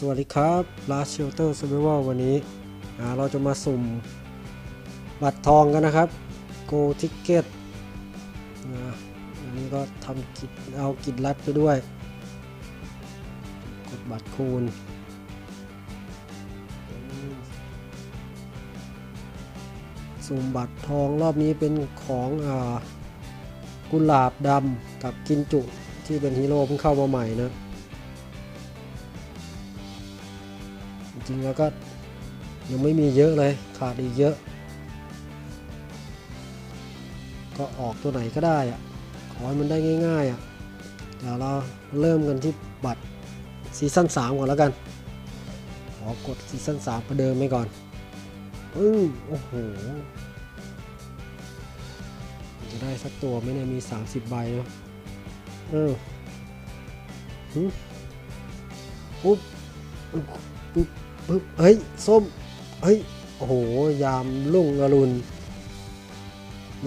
สวัสดีครับ Last Shelter Survival วันนี้เราจะมาสุ่มบัตรทองกันนะครับ Go Ticket อันนี้ก็ทำกิจเอากิจลัดไปด้วย กดบัตรคูณสุ่มบัตรทองรอบนี้เป็นของอกุหลาบดำกับกินจุที่เป็นฮีโร่เพิ่งเข้ามาใหม่นะ จริงๆแล้วก็ยังไม่มีเยอะเลยขาดอีกเยอะ ก็ออกตัวไหนก็ได้อะขอให้มันได้ง่ายๆอะเดี๋ยวเราเริ่มกันที่บัตรซีซั่น3ก่อนแล้วกันขอกดซีซั่น3ประเดิมไปก่อนปึ้งโอ้โหจะได้สักตัวไหม่เนี่ยมี 30 ใบเนาะเออหึปุ๊บปุ๊บ ปุ๊บเฮ้ย ส้ม เฮ้ย โอ้โห ยามลุ่งอรุณ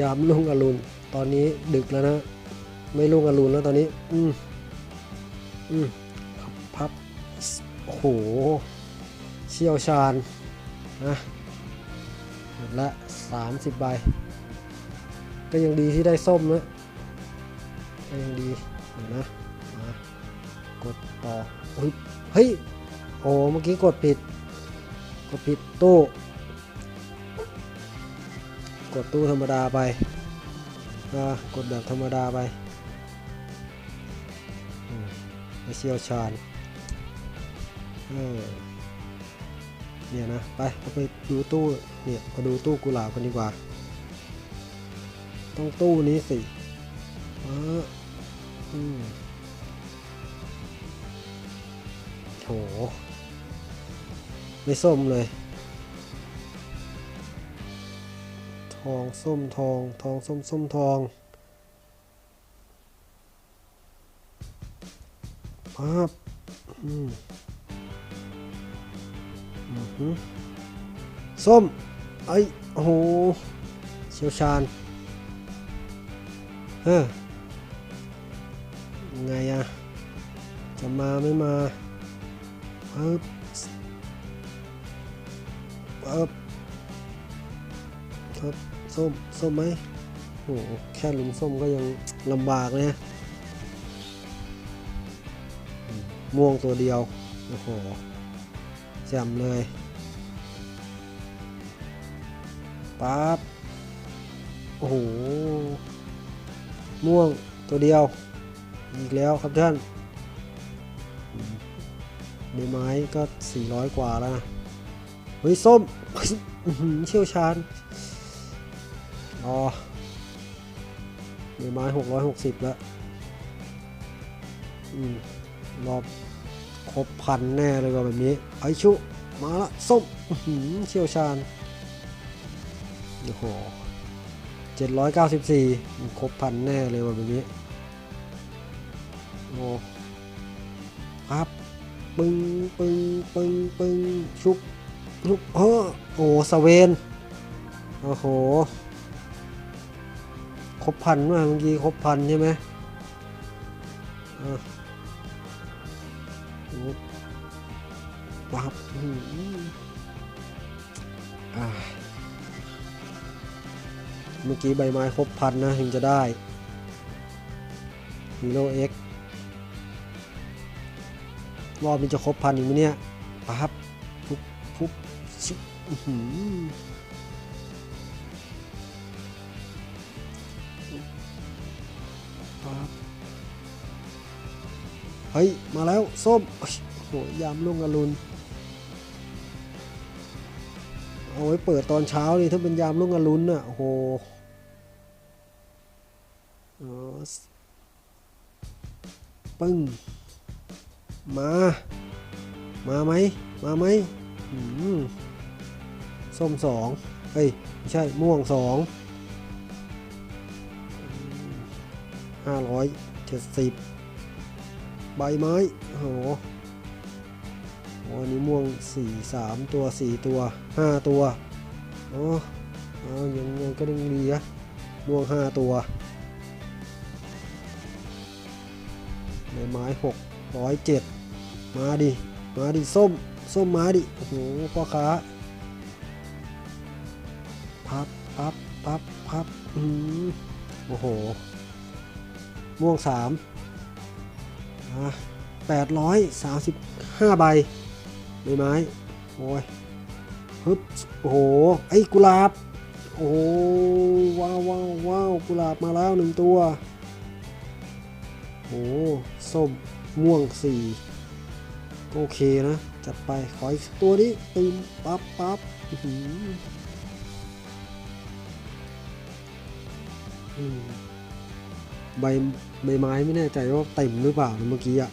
ยามลุ่งอรุณ ตอนนี้ดึกแล้วนะ ไม่ลุ่งอรุณแล้วตอนนี้ อืมอืมพับพับโอ้โห เชี่ยวชาญ นะหมดละสามสิบใบ ก็ยังดีที่ได้ส้มนะก็ยังดีเดี๋ยวนะมากดต่อ เฮ้ย โอ้เมื่อกี้กดผิด กดผิดตู้ กดตู้ธรรมดาไปกดแบบธรรมดาไปไม่เชี่ยวชาญเนี่ยนะ ไปเราไปดูตู้ เนี่ยมาดูตู้กุหลาบกันดีกว่า ต้องตู้นี้สิอ่าอืมโถ ไม่ส้มเลย ทองส้มทอง ทองส้มส้มทองป๊าบอืมอือหือส้มไอ้โอ้โหเชี่ยวชาญเฮ้อไงอะจะมาไม่มาปึ๊บ ปึ๊บครับส้มส้มไหมโอ้โหแค่ลุงส้มก็ยังลำบากเลยนะม่วงตัวเดียว โอ้โหแจ่มเลยปั๊บโอ้โห ม่วงตัวเดียว อีกแล้วครับท่านอืมใบไม้ก็ 400 กว่าแล้วนะ เฮ้ยส้มเชี่ยวชาญอ๋อใบไม้660แล้วอืมรอบครบพันแน่เลยว่าแบบนี้ ไอชุมาละส้มเชี่ยวชาญโอ้โห794ครบพันแน่เลยว่าแบบนี้โอ้ครับ ปึ้งปึ้งปึ้งปึ้งชุบ ชุบเออโอ้สเวนโอ้โหครบพันว่าเมื่อกี้ครบพันใช่ไหมอะโอ้ปั๊บอื้อหืออ่าเมื่อกี้ใบไม้ครบพันนะถึงจะได้ฮีโร่เอ็กรอบนี้จะครบพันอีกไหมเนี่ยปั๊บ เฮ้ย มาแล้ว ส้มโอ้โห ยามลุ่งอรุณ เอาไว้เปิดตอนเช้านี่ถ้าเป็นยามรุ่งอรุณน่ะโอ้โหปึ้ง มา มาไหม มาไหมอืม ส้มสองเฮ้ยไม่ใช่ม่วงสองห้าร้อยเจ็ดสิบใบไม้โอ้โหโอ้อันนี้ม่วงสี่สามตัวสี่ตัวห้าตัวโอ้เอายังยังก็ยังดีนะม่วงห้าตัวใบไม้หกร้อยเจ็ดมาดิ มาดิ ส้ม ส้มมาดิ โอ้โห พ่อค้า พับพับพับพับอืมโอ้โห ม่วงสามแปดร้อยสามสิบห้าใบใบไม้ โอ้ยฮึบโอ้โห ไอ้กุหลาบ โอ้โหว้าวว้าวว้าวกุหลาบมาแล้วหนึ่งตัว โอ้โหส้ม ม่วงสี่โอเคนะ จัดไป ขออีกตัวนี้ตึมปั๊บปั๊บ ใบใบไม้ไม่แน่ใจว่าเต็มหรือเปล่านะเมื่อกี้อะ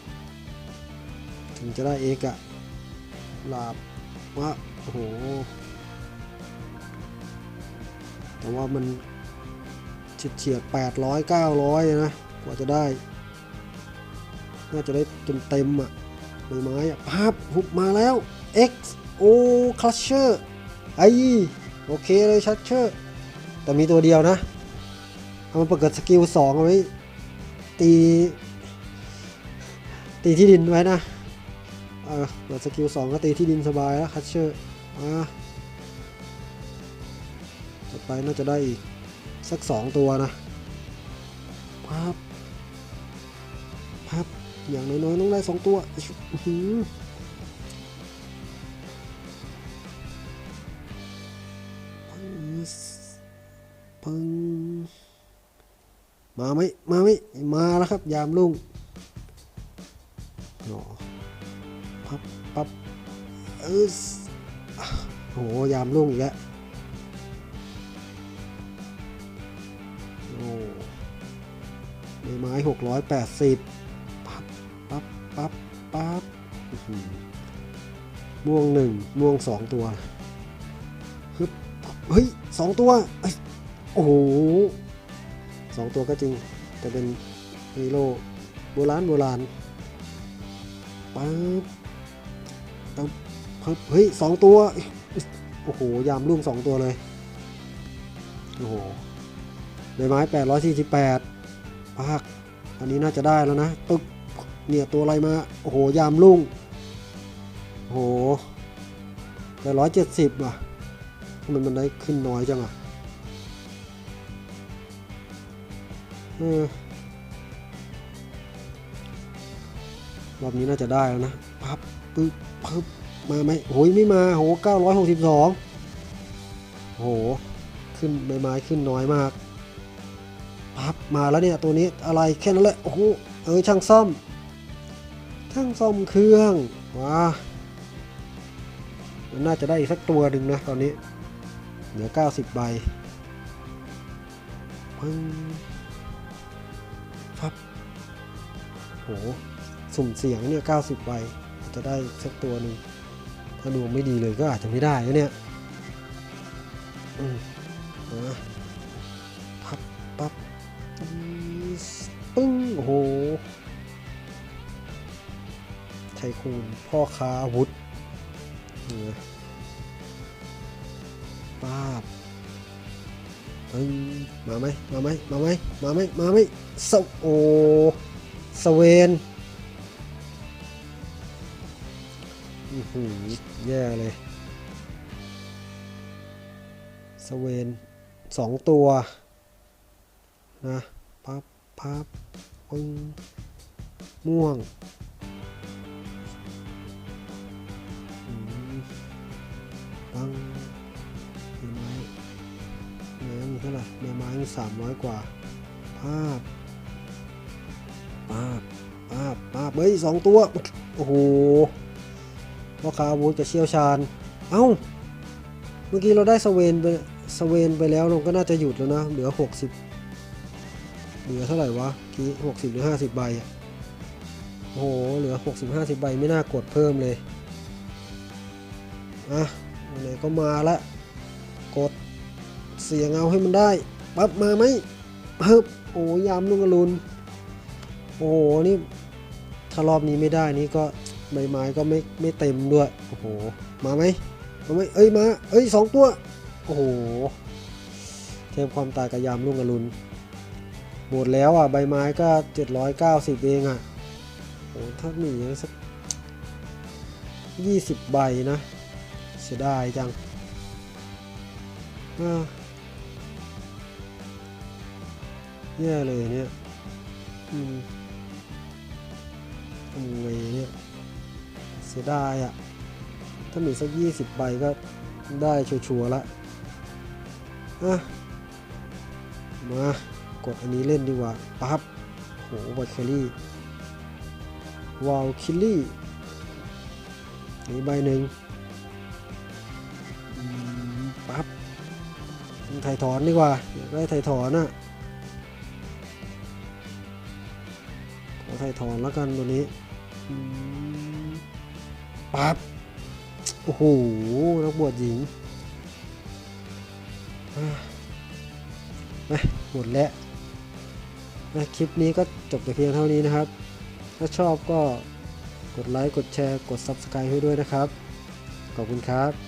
ถึงจะได้เอ็กอะลาบว่าโอ้โห แต่ว่ามันเฉียดเฉียดแปดร้อยเก้าร้อยนะ กว่าจะได้ น่าจะได้เต็มเต็มอะใบไม้อะภาพหุบมาแล้ว X O Crusher ไอโอเคเลยชัดเชอร์ แต่มีตัวเดียวนะ เอามาเปิดสกิลสองเอาไว้ตี ตีที่ดินไว้นะเออเปิดสกิลสองก็ตีที่ดินสบายแล้วคัชเชอร์มาต่อไปน่าจะได้อีก สักสองตัวนะพับพับอย่างน้อยๆต้องได้สองตัวอื้อหือปึ้ง มาไหมมาไหมมาแล้วครับ ยามลุงโอ้พับปับเออโหยามลุงอีกแล้วโอ้ใบไม้หกร้อยแปดสิบปั๊บปั๊บปั๊บอื้อหือม่วงหนึ่งม่วงสองตัวฮึบเฮ้ยสองตัว โอ้โห สองตัวก็จริง แต่เป็นฮีโร่โบราณโบราณปั๊บปั๊บปึ๊บเฮ้ยสองตัว โอ้โห ยามรุ่งสองตัวเลย โอ้โหใบไม้แปดร้อยสี่สิบแปดปากอันนี้น่าจะได้แล้วนะปึ๊บเนี่ยตัวอะไรมา โอ้โห ยามลุ่ง โอ้โหแต่ร้อยเจ็ดสิบว่ะทำไมมันได้ขึ้นน้อยจังอะ รอบนี้น่าจะได้แล้วนะพับปึ๊บปึ๊บมาไหมโอ้ยไม่มาโหเก้าร้อยหกสิบสองโหขึ้นใบไม้ขึ้นน้อยมากพับมาแล้วเนี่ยตัวนี้อะไรแค่นั้นแหละโอ้โหเออช่างซ่อมช่างซ่อมเครื่องว้ามันน่าจะได้อีกสักตัวหนึ่งนะตอนนี้เหลือ 90 ใบปึ้ง โหสุ่มเสียงเนี่ย90ใบอาจจะได้สักตัวหนึ่งถ้าดวงไม่ดีเลยก็อาจจะไม่ได้นะเนี่ยอืมมาพับปับปึ้งโอ้โหไทคูนพ่อค้าอาวุธเนี่ยป้าบเฮ้ยมาไหมมาไหมมาไหมมาไหมมาไหมสวโอ สเวนอือหือแย่เลย สเวนสองตัว นะพับพับปึ้งม่วงมปังไม้ไม้มีเท่าไหร่ไม้มีสามร้อยกว่า ภาพ ภาพภาพภาพเฮ้ยสองตัว โอ้โหพ่อค้าอาวุธจะเชี่ยวชาญ เอ้า เมื่อกี้เราได้สเวนไปสเวนไปแล้วเราก็น่าจะหยุดแล้วนะ เหลือหกสิบเหลือเท่าไหร่วะกี้หกสิบหรือห้าสิบใบอะโอ้โห เหลือหกสิบห้าสิบใบไม่น่ากดเพิ่มเลย อะไหนก็มาละ กดเสียงเอาให้มันได้ ปั๊บมาไหมฮึบโอ้ยามลุงอรุณ โอ้โหนี่ถ้ารอบนี้ไม่ได้นี่ก็ใบไม้ก็ไม่ไม่เต็มด้วย โอ้โห มาไหมมาไหมเอ้ยมา เอ้ยสองตัว โอ้โห เทพความตายกับยามลุงอรุณหมดแล้วอะใบไม้ก็ 790 เองอะโอ้ถ้าหนีสัก20ใบนะ เสียดายจังอ่าแย่เลยเนี่ย อืม ทำไงเนี่ยเสียดายอะ่ะ ถ้ามีสัก 20 ใบก็ได้ชัวร์ๆละอะมากดอันนี้เล่นดีกว่าปั๊บโหวัตเคอรี่วาลคิลลี่นี่ใบหนึ่งปั๊บไถ่ถอนดีกว่าอยากได้ไถ่ถอนอะขอไถ่ถอนแล้วกันตัวนี้ ปั๊บ โอ้โห นักบวชหญิงนะไปหมดแล้วนะคลิปนี้ก็จบแต่เพียงเท่านี้นะครับ ถ้าชอบก็กดไลค์ กดแชร์ กด Subscribe ให้ด้วยนะครับ ขอบคุณครับ